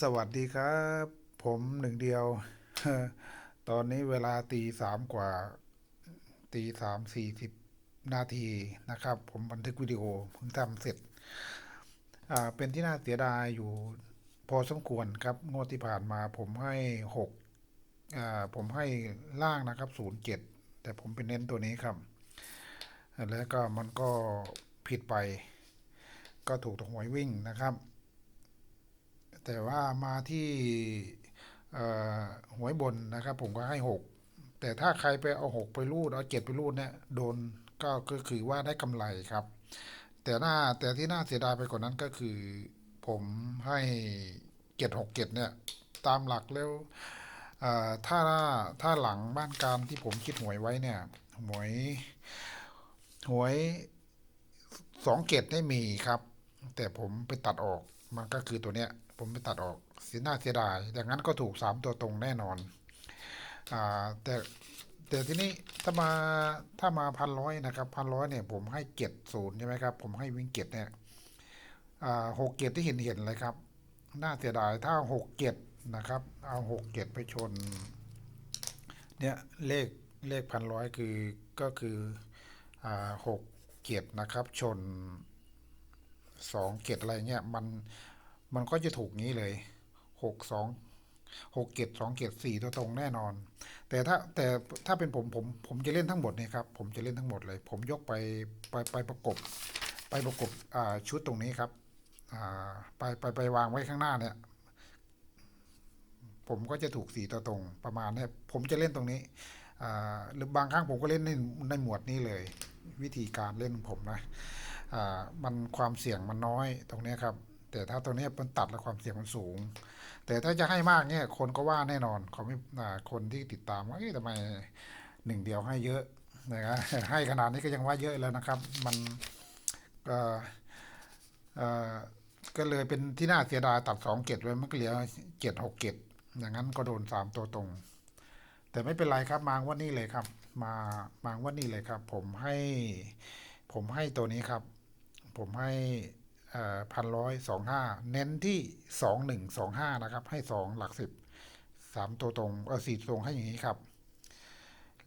สวัสดีครับ ผมหนึ่งเดียว ตอนนี้เวลาตีสามกว่า ตีสามสี่สิบนาทีนะครับ ผมบันทึกวิดีโอเพิ่งทำเสร็จ อ่า เป็นที่น่าเสียดายอยู่พอสมควรครับงวดที่ผ่านมาผมให้หกอ่าผมให้ล่างนะครับศูนย์เจ็ดแต่ผมเป็นเน้นตัวนี้ครับ แล้วก็มันก็ผิดไป ก็ถูกตรงหวยวิ่งนะครับ แต่ว่ามาที่หวยบนนะครับ ผมก็ให้หกแต่ถ้าใครไปเอาหกไปรูดเอาเจ็ดไปรูดเนี่ยโดนก็ก็คือว่าได้กำไรครับ แต่หน้าแต่ที่น่าเสียดายไปกว่านั้นก็คือ ผมให้เจ็ดหกเจ็ดเนี่ย ตามหลักแล้วถ้าถ้าหลังบ้านการที่ผมคิดหวยไว้เนี่ยหวยหวยสองเจ็ดได้มีครับ แต่ผมไปตัดออกมันก็คือตัวเนี้ย ผมไปตัดออกเสียหน้าเสียดายดังนั้นก็ถูกสามตัวตรงแน่นอนอ่าแต่แต่ทีนี้ถ้ามาถ้ามาพันร้อยนะครับพันร้อยเนี่ยผมให้เจ็ดศูนย์ใช่ไหมครับ ผมให้วิ่งเจ็ดเนี่ยอ่าหกเจ็ดที่เห็นเห็นเลยครับ น่าเสียดายถ้าหกเจ็ดนะครับ เอาหกเจ็ดไปชน เนี่ยเลขเลขพันร้อยคือก็คืออ่าหกเจ็ดนะครับ ชนสองเจ็ดอะไรเงี้ยมัน มันก็จะถูกงี้เลยหกสองหกเกตสองเกตสี่ตัวตรงแน่นอน แต่ถ้าแต่ถ้าเป็นผมผมผมจะเล่นทั้งหมดเนี่ยครับผมจะเล่นทั้งหมดเลย ผมยกไปไปไปประกบ ไปประกบอ่าชุดตรงนี้ครับอ่าไปไปไปวางไว้ข้างหน้าเนี่ย ผมก็จะถูกสี่ตัวตรงประมาณเนี่ยผมจะเล่นตรงนี้อ่าหรือบางครั้งผมก็เล่นในในหมวดนี้เลย วิธีการเล่นของผมนะอ่ามันความเสี่ยงมันน้อยตรงนี้ครับ แต่ถ้าตัวนี้มันตัดแล้วความเสี่ยงมันสูง แต่ถ้าจะให้มากเนี่ยคนก็ว่าแน่นอนเขาไม่คนที่ติดตามว่าทำไมหนึ่งเดียวให้เยอะนะครับให้ขนาดนี้ก็ยังว่าเยอะแล้วนะครับ มันก็เลยเป็นที่น่าเสียดายตัดสองเกตไว้มันก็เหลือเจ็ดหกเกตอย่างนั้นก็โดนสามตัวตรง แต่ไม่เป็นไรครับมางว่านี่เลยครับ มามางว่านี่เลยครับ ผมให้ ผมให้ตัวนี้ครับ ผมให้ พันร้อยสองห้าเน้นที่สองหนึ่งสองห้านะครับ ให้สองหลักสิบสามตัวตรงเออสี่ตรงให้อย่างนี้ครับ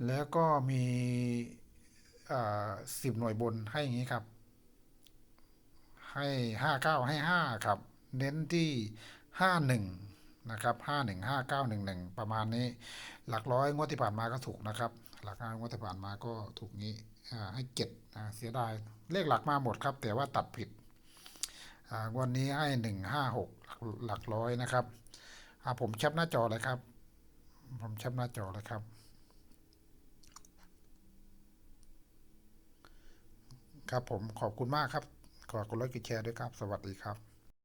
แล้วก็มีสิบหน่วยบนให้อย่างนี้ครับ ให้ห้าเก้าให้ห้าครับ เน้นที่ห้าหนึ่งนะครับห้าหนึ่งห้าเก้าหนึ่งหนึ่งประมาณนี้ หลักร้อยงวดที่ผ่านมาก็ถูกนะครับ หลักร้อยงวดที่ผ่านมาก็ถูกงี้ให้เจ็ดเสียดายเลขหลักมาหมดครับ แต่ว่าตัดผิด วันนี้ให้หนึ่งห้าหกหลักร้อยนะครับผมแคปหน้าจอเลยครับ ผมแคปหน้าจอเลยครับ ครับผมขอบคุณมากครับ ขอกดไลค์กดแชร์ด้วยครับ สวัสดีครับ